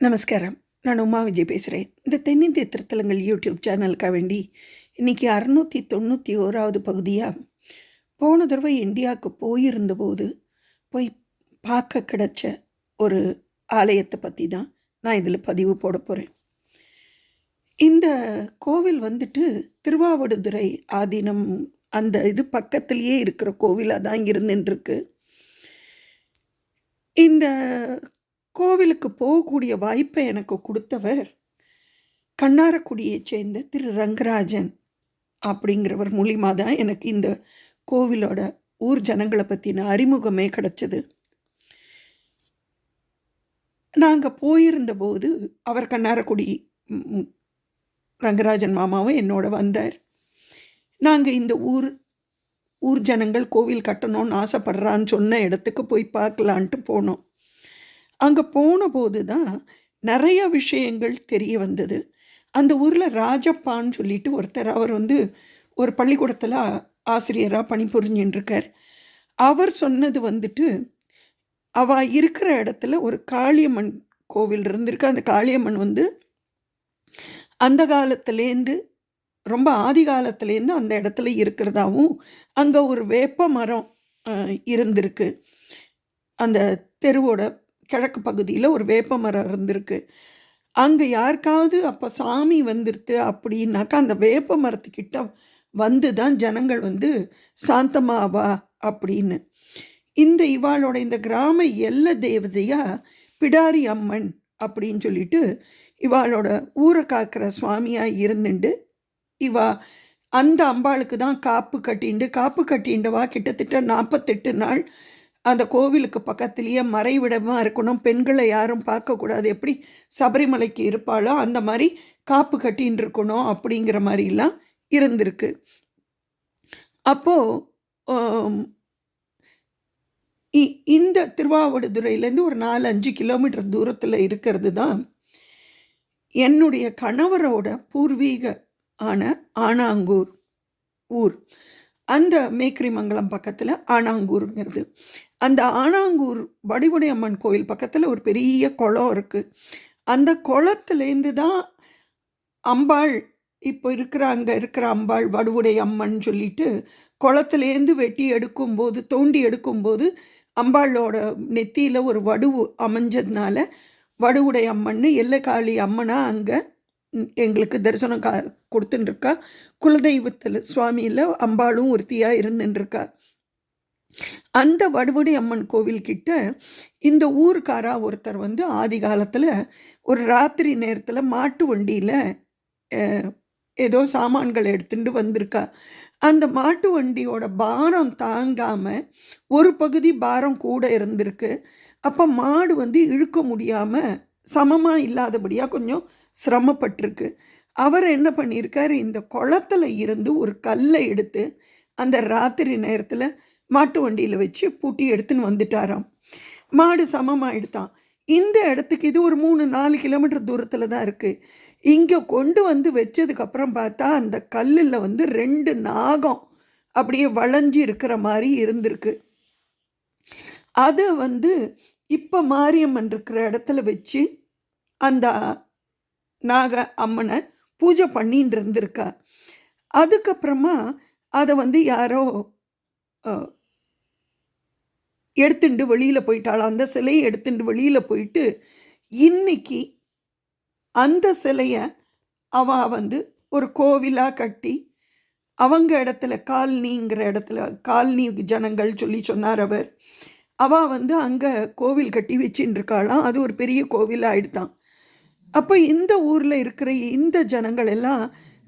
நமஸ்காரம். நான் உமா விஜய் பேசுகிறேன் இந்த தென்னிந்திய திருத்தலங்கள் யூடியூப் சேனலுக்காக வேண்டி இன்றைக்கி அறுநூற்றி தொண்ணூற்றி ஓராவது பகுதியாக போன தடவை இந்தியாவுக்கு போயிருந்தபோது போய் பார்க்க கிடச்ச ஒரு ஆலயத்தை பற்றி தான் நான் இதில் பதிவு போட போகிறேன் இந்த கோவில் வந்துட்டு திருவாவடுதுறை ஆதீனம் அந்த இது பக்கத்துலேயே இருக்கிற கோவிலாக தான் இருந்துட்டுருக்கு இந்த கோவிலுக்கு போகக்கூடிய வாய்ப்பை எனக்கு கொடுத்தவர் கண்ணாரக்குடியைச் சேர்ந்த திரு ரங்கராஜன் அப்படிங்கிறவர் மூலிமா தான் எனக்கு இந்த கோவிலோட ஊர் ஜனங்களை பற்றின அறிமுகமே கிடச்சிது. நாங்கள் போயிருந்தபோது அவர் கண்ணாரக்குடி ரங்கராஜன் மாமாவும் என்னோட வந்தார். நாங்கள் இந்த ஊர் ஊர் ஜனங்கள் கோவில் கட்டணும்னு ஆசைப்படுறான்னு சொன்ன இடத்துக்கு போய் பார்க்கலான்ட்டு போனோம். அங்கே போன போது தான் நிறைய விஷயங்கள் தெரிய வந்தது. அந்த ஊரில் ராஜப்பான்னு சொல்லிட்டு ஒருத்தர் அவர் வந்து ஒரு பள்ளிக்கூடத்தில் ஆசிரியராக பணிபுரிஞ்சின்னு இருக்கார் அவர் சொன்னது வந்துட்டு அவ இருக்கிற இடத்துல ஒரு காளியம்மன் கோவில் இருந்திருக்கு. அந்த காளியம்மன் வந்து அந்த காலத்துலேருந்து ரொம்ப ஆதி காலத்துலேருந்து அந்த இடத்துல இருக்கிறதாவும் அங்கே ஒரு வேப்ப மரம் இருந்திருக்கு. அந்த தெருவோட கிழக்கு பகுதியில் ஒரு வேப்ப மரம் இருந்திருக்கு. அங்கே யாருக்காவது அப்போ சாமி வந்துருத்து அப்படின்னாக்கா அந்த வேப்ப மரத்துக்கிட்ட வந்து தான் ஜனங்கள் வந்து சாந்தமாவா அப்படின்னு. இந்த இவாளோட இந்த கிராம எல்ல தேவதையாக பிடாரி அம்மன் அப்படின்னு சொல்லிட்டு இவாளோட ஊரை காக்கிற சுவாமியாக இருந்துண்டு. இவா அந்த அம்பாளுக்கு தான் காப்பு கட்டிண்டு காப்பு கட்டிண்டவா கிட்டத்தட்ட நாற்பத்தெட்டு நாள் அந்த கோவிலுக்கு பக்கத்துலேயே மறைவிடமாக இருக்கணும். பெண்களை யாரும் பார்க்கக்கூடாது. எப்படி சபரிமலைக்கு இருப்பாளோ அந்த மாதிரி காப்பு கட்டின்னு இருக்கணும் அப்படிங்கிற மாதிரிலாம் இருந்திருக்கு. அப்போது இந்த திருவாவடுதுறையிலேருந்து ஒரு நாலு அஞ்சு கிலோமீட்டர் தூரத்தில் இருக்கிறது தான் என்னுடைய கணவரோட பூர்வீக ஆன ஆனாங்கூர் ஊர். அந்த மேக்கரிமங்கலம் பக்கத்தில் ஆனாங்கூருங்கிறது அந்த ஆனாங்கூர் வடிவுடை அம்மன் கோயில் பக்கத்தில் ஒரு பெரிய குளம் இருக்குது அந்த குளத்துலேருந்து தான் அம்பாள் இப்போ இருக்கிற அங்கே இருக்கிற அம்பாள் வடுவுடை அம்மன் சொல்லிட்டு குளத்துலேருந்து வெட்டி எடுக்கும்போது தோண்டி எடுக்கும்போது அம்பாளோட நெத்தியில் ஒரு வடுவு அமைஞ்சதுனால வடுவுடை அம்மன்னு எல்லைக்காளி அம்மனாக அங்கே எங்களுக்கு தரிசனம் கா கொடுத்துட்டுருக்கா குலதெய்வத்தில் சுவாமியில் அம்பாளும் ஒருத்தியாக இருந்துன்னு அந்த வடுவடி அம்மன் கோவில் கிட்ட இந்த ஊருக்காரா ஒருத்தர் வந்து ஆதி காலத்தில் ஒரு ராத்திரி நேரத்தில் மாட்டு வண்டியில் ஏதோ சாமான்கள் எடுத்துட்டு வந்திருக்கா. அந்த மாட்டு வண்டியோட பாரம் தாங்காமல் ஒரு பகுதி பாரம் கூட இருந்திருக்கு. அப்போ மாடு வந்து இழுக்க முடியாமல் சமமாக இல்லாதபடியாக கொஞ்சம் சிரமப்பட்டிருக்கு. அவர் என்ன பண்ணியிருக்கார் இந்த குளத்துல இருந்து ஒரு கல்லை எடுத்து அந்த ராத்திரி நேரத்தில் மாட்டு வண்டியில் வச்சு பூட்டி எடுத்துன்னு வந்துட்டாராம். மாடு சமமாகிடுதான் இந்த இடத்துக்கு இது ஒரு மூணு நாலு கிலோமீட்டர் தூரத்தில் தான் இருக்குது இங்கே கொண்டு வந்து வச்சதுக்கப்புறம் பார்த்தா அந்த கல்லில் வந்து ரெண்டு நாகம் அப்படியே வளைஞ்சு இருக்கிற மாதிரி இருந்திருக்கு. அதை வந்து இப்போ மாரியம்மன் இருக்கிற இடத்துல வச்சு அந்த நாக அம்மனை பூஜை பண்ணின்னு இருந்திருக்கா. அதுக்கப்புறமா அதை வந்து யாரோ எடுத்துட்டு வெளியில் போயிட்டாள். அந்த சிலையை எடுத்துட்டு வெளியில் போயிட்டு இன்னைக்கு அந்த சிலையை அவ வந்து ஒரு கோவிலாக கட்டி அவங்க இடத்துல காலனிங்கிற இடத்துல காலனி ஜனங்கள் சொல்லி சொன்னார் அவர். அவ வந்து அங்கே கோவில் கட்டி வச்சுட்டு இருக்காளாம். அது ஒரு பெரிய கோவில் ஆயிடுதான் அப்போ இந்த ஊரில் இருக்கிற இந்த ஜனங்கள் எல்லாம்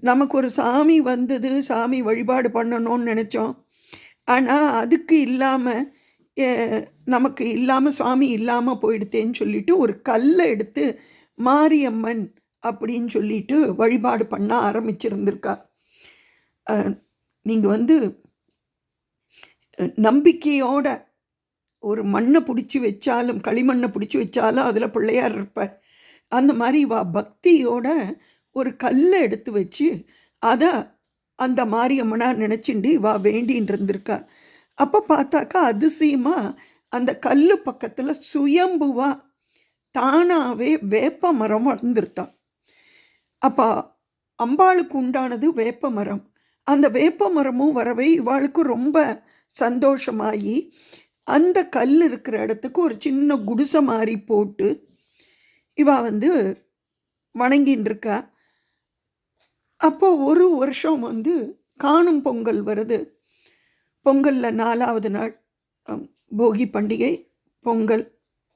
நமக்கு ஒரு சாமி வந்தது சாமி வழிபாடு பண்ணணும்னு நினச்சோம். ஆனால் அதுக்கு இல்லாமல் நமக்கு இல்லாமல் சுவாமி இல்லாமல் போயிடுத்தேன்னு சொல்லிட்டு ஒரு கல்லை எடுத்து மாரியம்மன் அப்படின்னு சொல்லிட்டு வழிபாடு பண்ண ஆரம்பிச்சிருந்திருக்கா. நீங்கள் வந்து நம்பிக்கையோட ஒரு மண்ணை பிடிச்சி வச்சாலும் களிமண்ணை பிடிச்சி வச்சாலும் அதில் பிள்ளையார் இருப்பார். அந்த மாதிரி வா பக்தியோட ஒரு கல்லை எடுத்து வச்சு அதை அந்த மாரியம்மனா நினச்சிண்டு வா வேண்டின்னு இருந்திருக்கா. அப்போ பார்த்தாக்கா அதிசயமாக அந்த கல் பக்கத்தில் சுயம்புவா தானாகவே வேப்ப மரம் வளர்ந்துருத்தான். அப்போ அம்பாளுக்கு உண்டானது வேப்ப மரம். அந்த வேப்ப மரமும் வரவே இவாளுக்கு ரொம்ப சந்தோஷமாகி அந்த கல் இருக்கிற இடத்துக்கு ஒரு சின்ன குடிசை மாதிரி போட்டு இவா வந்து வணங்கின்னு இருக்கா அப்போது ஒரு வருஷம் வந்து காணும் பொங்கல் வருது. பொங்கலில் நாலாவது நாள் போகி பண்டிகை பொங்கல்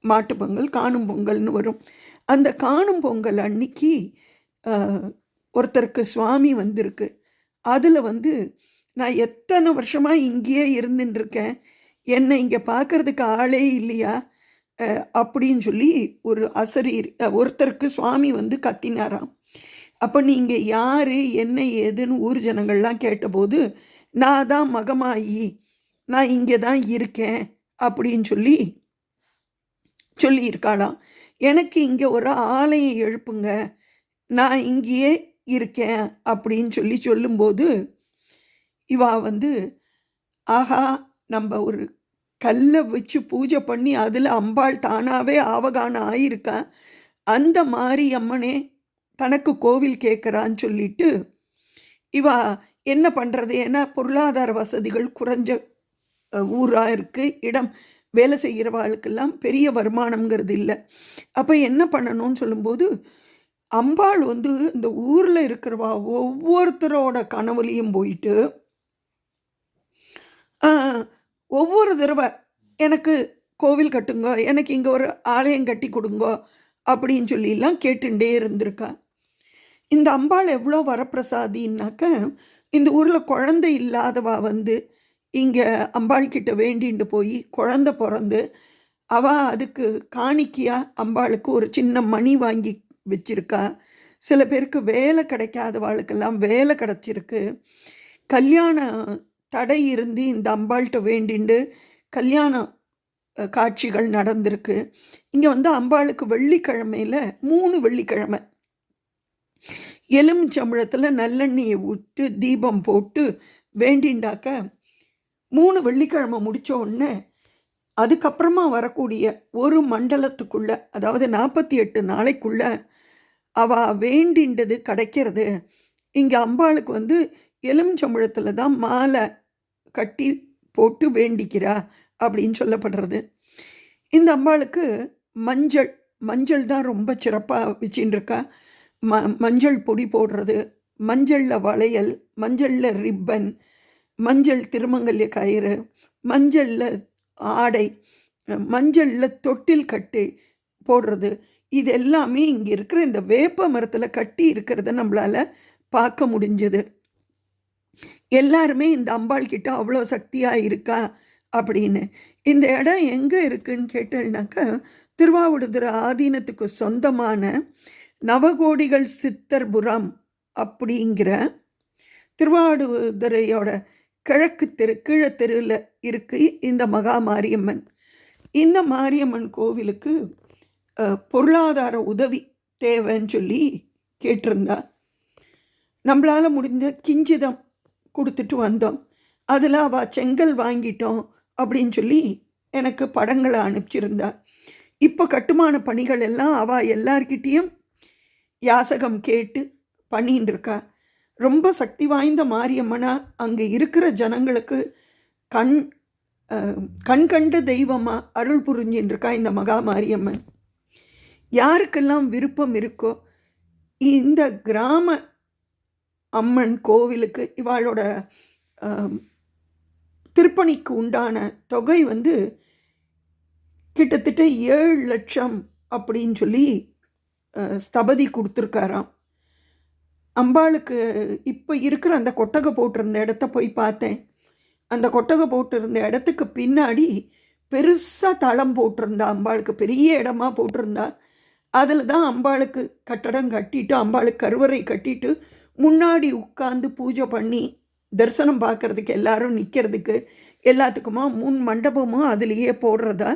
மாட்டு பொங்கல் காணும் பொங்கல்னு வரும். அந்த காணும் பொங்கல் அன்னைக்கு ஒருத்தருக்கு சுவாமி வந்திருக்கு. அதில் வந்து நான் எத்தனை வருஷமாக இங்கேயே இருந்துட்டுருக்கேன் என்னை இங்கே பார்க்கறதுக்கு ஆளே இல்லையா? அப்படின்னு சொல்லி ஒரு அசரீர் ஒருத்தருக்கு சுவாமி வந்து கத்தினாராம். அப்போ நீங்கள் யார் என்ன ஏதுன்னு ஊர் ஜனங்கள்லாம் கேட்டபோது நான் தான் மகமாயி நான் இங்கே தான் இருக்கேன் அப்படின்னு சொல்லி சொல்லியிருக்காளாம். எனக்கு இங்கே ஒரு ஆலயம் எழுப்புங்க நான் இங்கேயே இருக்கேன் அப்படின்னு சொல்லி சொல்லும்போது இவா வந்து ஆஹா நம்ம ஒரு கல்லை வச்சு பூஜை பண்ணி அதில் அம்பாள் தானாகவே ஆவகானம் ஆயிருக்கா. அந்த மாதிரி அம்மனே தனக்கு கோவில் கேட்குறான்னு சொல்லிட்டு இவா என்ன பண்ணுறது ஏன்னா பொருளாதார வசதிகள் குறைஞ்ச ஊராக இருக்குது இடம் வேலை செய்கிறவாளுக்கெல்லாம் பெரிய வருமானம்ங்கிறது இல்லை. அப்போ என்ன பண்ணணும்னு சொல்லும்போது அம்பாள் வந்து இந்த ஊரில் இருக்கிறவா ஒவ்வொருத்தரோட கனவுலையும் போயிட்டு ஒவ்வொரு தடவை எனக்கு கோவில் கட்டுங்க எனக்கு இங்கே ஒரு ஆலயம் கட்டி கொடுங்க அப்படின்னு சொல்லிலாம் கேட்டுட்டே இருந்திருக்கா. இந்த அம்பாள் எவ்வளோ வரப்பிரசாதின்னாக்க இந்த ஊரில் குழந்தை இல்லாதவா வந்து இங்கே அம்பாள் கிட்ட வேண்டிண்டு போய் குழந்த பிறந்து அவ அதுக்கு காணிக்கையாக அம்பாளுக்கு ஒரு சின்ன மணி வாங்கி வச்சிருக்கா. சில பேருக்கு வேலை கிடைக்காதவாளுக்கெல்லாம் வேலை கிடச்சிருக்கு. கல்யாணம் தடை இருந்து இந்த அம்பாள்கிட்ட வேண்டிண்டு கல்யாணம் காட்சிகள் நடந்திருக்கு. இங்கே வந்து அம்பாளுக்கு வெள்ளிக்கிழமையில் மூணு வெள்ளிக்கிழமை. எலுமிச்சம்பழத்தில் நல்லெண்ணெயை விட்டு தீபம் போட்டு வேண்டிண்டாக்க மூணு வெள்ளிக்கிழமை முடித்த உடனே அதுக்கப்புறமா வரக்கூடிய ஒரு மண்டலத்துக்குள்ள அதாவது நாற்பத்தி எட்டு நாளைக்குள்ள அவ வேண்டிண்டது கிடைக்கிறது. இங்கே அம்பாளுக்கு வந்து எலுமிச்சம்பழத்தில் தான் மாலை கட்டி போட்டு வேண்டிக்கிறா அப்படின்னு சொல்லப்படுறது. இந்த அம்பாளுக்கு மஞ்சள் மஞ்சள் தான் ரொம்ப சிறப்பாக வச்சுட்டு இருக்கா. ம மஞ்சள் பொடி போடுறது மஞ்சளில் வளையல் மஞ்சளில் ரிப்பன் மஞ்சள் திருமங்கல்ய கயிறு மஞ்சளில் ஆடை மஞ்சளில் தொட்டில் கட்டு போடுறது. இது எல்லாமே இங்கே இருக்கிற இந்த வேப்ப மரத்தில் கட்டி இருக்கிறத நம்மளால் பார்க்க முடிஞ்சது. எல்லாருமே இந்த அம்பாள் கிட்ட அவ்வளோ சக்தியாக இருக்கா அப்படின்னு. இந்த இடம் எங்கே இருக்குன்னு கேட்டேன்னாக்கா திருவாவடுதுறை ஆதீனத்துக்கு சொந்தமான நவகோடிகள் சித்தர்புரம் அப்படிங்கிற திருவாடுதுறையோட கிழக்கு தெரு கீழ தெருவில் இருக்குது இந்த மகா மாரியம்மன். இந்த மாரியம்மன் கோவிலுக்கு பொருளாதார உதவி தேவைன்னு சொல்லி கேட்டிருந்தா. நம்மளால் முடிந்த கிஞ்சிதம் கொடுத்துட்டு வந்தோம். அதில் அவள் செங்கல் வாங்கிட்டோம் அப்படின்னு சொல்லி எனக்கு படங்களை அனுப்பிச்சிருந்தா. இப்போ கட்டுமான பணிகள் எல்லாம் அவள் எல்லார்கிட்டேயும் யாசகம் கேட்டு பண்ணின்னு இருக்கா. ரொம்ப சக்தி வாய்ந்த மாரியம்மனா அங்கே இருக்கிற ஜனங்களுக்கு கண் கண் கண்ட தெய்வமாக அருள் புரிஞ்சின்னு இருக்கா இந்த மகா மாரியம்மன். யாருக்கெல்லாம் விருப்பம் இருக்கோ இந்த கிராம அம்மன் கோவிலுக்கு இவாளோட திருப்பணிக்கு உண்டான தொகை வந்து கிட்டத்தட்ட ஏழு லட்சம் அப்படின்னு சொல்லி ஸ்தபதி கொடுத்துருக்காராம். அம்பாளுக்கு இப்போ இருக்கிற அந்த கொட்டகை போட்டிருந்த இடத்த போய் பார்த்தேன். அந்த கொட்டகை போட்டிருந்த இடத்துக்கு பின்னாடி பெருசாக தளம் போட்டிருந்தா அம்பாளுக்கு பெரிய இடமா போட்டிருந்தா. அதில் தான் அம்பாளுக்கு கட்டடம் கட்டிட்டு அம்பாளுக்கு கருவறை கட்டிட்டு முன்னாடி உட்காந்து பூஜை பண்ணி தரிசனம் பார்க்கறதுக்கு எல்லாரும் நிற்கிறதுக்கு எல்லாத்துக்குமா முன் மண்டபமும் அதுலேயே போடுறதா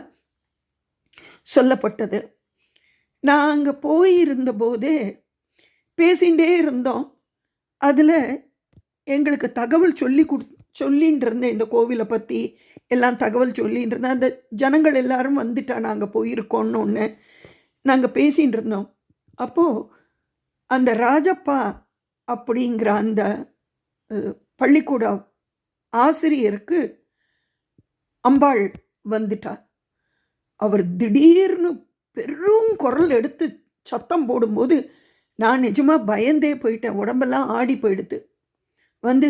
சொல்லப்பட்டது. நான் அங்கே போயிருந்தபோதே பேசிகிட்டே இருந்தோம். அதில் எங்களுக்கு தகவல் சொல்லி கொடு சொல்லின்னு இருந்தேன் இந்த கோவிலை பற்றி எல்லாம் தகவல் சொல்லின்னு இருந்தேன் அந்த ஜனங்கள் எல்லாரும் வந்துட்டா நாங்கள் போயிருக்கோன்னு ஒன்று நாங்கள் பேசின்னு இருந்தோம் அப்போது அந்த ராஜப்பா அப்படிங்கிற அந்த பள்ளிக்கூட ஆசிரியருக்கு அம்பாள் வந்துட்டார் அவர் திடீர்னு பெரும் குரல் எடுத்து சத்தம் போடும்போது நான் நிஜமாக பயந்தே போயிட்டேன். உடம்பெல்லாம் ஆடி போயிடுது வந்து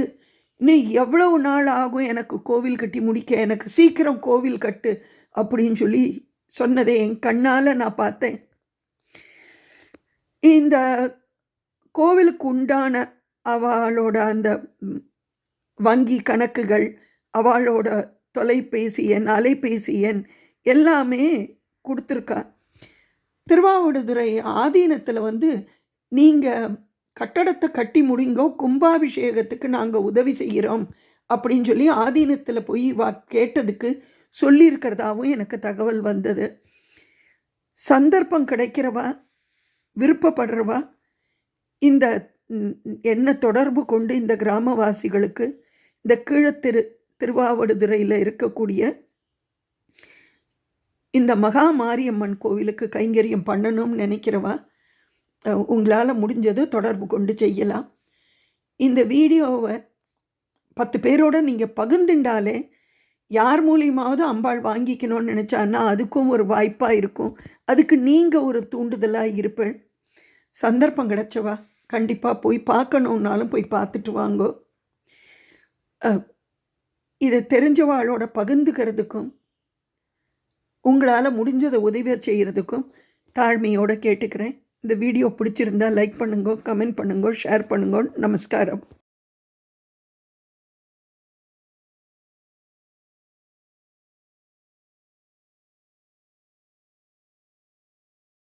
இன்னும் எவ்வளவு நாள் ஆகும் எனக்கு கோவில் கட்டி முடிக்க? எனக்கு சீக்கிரம் கோவில் கட்டு அப்படின்னு சொல்லி சொன்னதை என் கண்ணால் நான் பார்த்தேன். இந்த கோவிலுக்கு உண்டான அவளோட அந்த வங்கி கணக்குகள் அவளோட தொலைபேசி எண் அலைபேசி எண் எல்லாமே கொடுத்துருக்கா. திருவாவடுதுறை ஆதீனத்தில் வந்து நீங்கள் கட்டடத்தை கட்டி முடிங்கோ கும்பாபிஷேகத்துக்கு நாங்கள் உதவி செய்கிறோம் அப்படின்னு சொல்லி ஆதீனத்தில் போய் வா கேட்டதுக்கு சொல்லியிருக்கிறதாவும் எனக்கு தகவல் வந்தது. சந்தர்ப்பம் கிடைக்கிறவா விருப்பப்படுறவா இந்த என்ன தொடர்பு கொண்டு இந்த கிராமவாசிகளுக்கு இந்த கீழத்திரு திருவாவடுதுறையில் இருக்கக்கூடிய இந்த மகா மாரியம்மன் கோவிலுக்கு கைங்கரியம் பண்ணணும்னு நினைக்கிறவா? உங்களால் முடிஞ்சது தொடர்பு கொண்டு செய்யலாம். இந்த வீடியோவை பத்து பேரோட நீங்கள் பகிர்ந்துண்டாலே யார் மூலியமாவது அம்பாள் வாங்கிக்கணும்னு நினச்சான்னா அதுக்கும் ஒரு வாய்ப்பாக இருக்கும். அதுக்கு நீங்கள் ஒரு தூண்டுதலாக இருப்பேன். சந்தர்ப்பம் கிடச்சவா? கண்டிப்பாக போய் பார்க்கணுன்னாலும் போய் பார்த்துட்டு வாங்கோ. இதை தெரிஞ்சவாளோட பகிர்ந்துக்கிறதுக்கும் உங்களால் முடிஞ்சதை உதவி செய்கிறதுக்கும் தாழ்மையோடு கேட்டுக்கிறேன். இந்த வீடியோ பிடிச்சிருந்தா லைக் பண்ணுங்க கமெண்ட் பண்ணுங்க ஷேர் பண்ணுங்க நமஸ்காரம்.